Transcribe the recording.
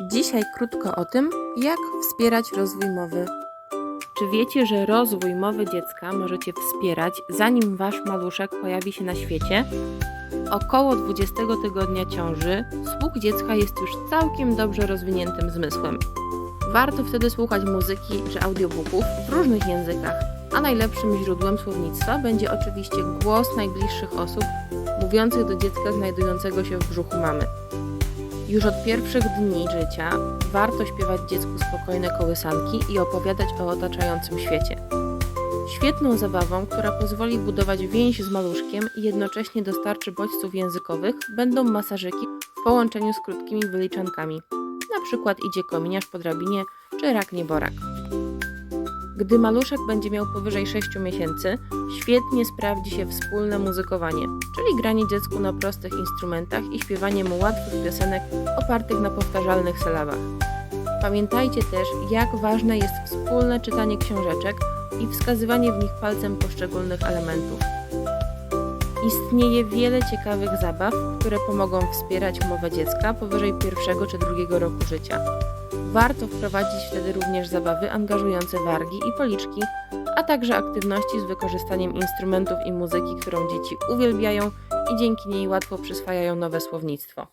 Dzisiaj krótko o tym, jak wspierać rozwój mowy. Czy wiecie, że rozwój mowy dziecka możecie wspierać, zanim wasz maluszek pojawi się na świecie? Około 20 tygodnia ciąży słuch dziecka jest już całkiem dobrze rozwiniętym zmysłem. Warto wtedy słuchać muzyki czy audiobooków w różnych językach, a najlepszym źródłem słownictwa będzie oczywiście głos najbliższych osób mówiących do dziecka znajdującego się w brzuchu mamy. Już od pierwszych dni życia warto śpiewać dziecku spokojne kołysanki i opowiadać o otaczającym świecie. Świetną zabawą, która pozwoli budować więź z maluszkiem i jednocześnie dostarczy bodźców językowych, będą masażyki w połączeniu z krótkimi wyliczankami. Na przykład idzie kominiarz po drabinie czy rak nieborak. Gdy maluszek będzie miał powyżej 6 miesięcy, świetnie sprawdzi się wspólne muzykowanie, czyli granie dziecku na prostych instrumentach i śpiewanie mu łatwych piosenek opartych na powtarzalnych sylabach. Pamiętajcie też, jak ważne jest wspólne czytanie książeczek i wskazywanie w nich palcem poszczególnych elementów. Istnieje wiele ciekawych zabaw, które pomogą wspierać mowę dziecka powyżej pierwszego czy drugiego roku życia. Warto wprowadzić wtedy również zabawy angażujące wargi i policzki, a także aktywności z wykorzystaniem instrumentów i muzyki, którą dzieci uwielbiają i dzięki niej łatwo przyswajają nowe słownictwo.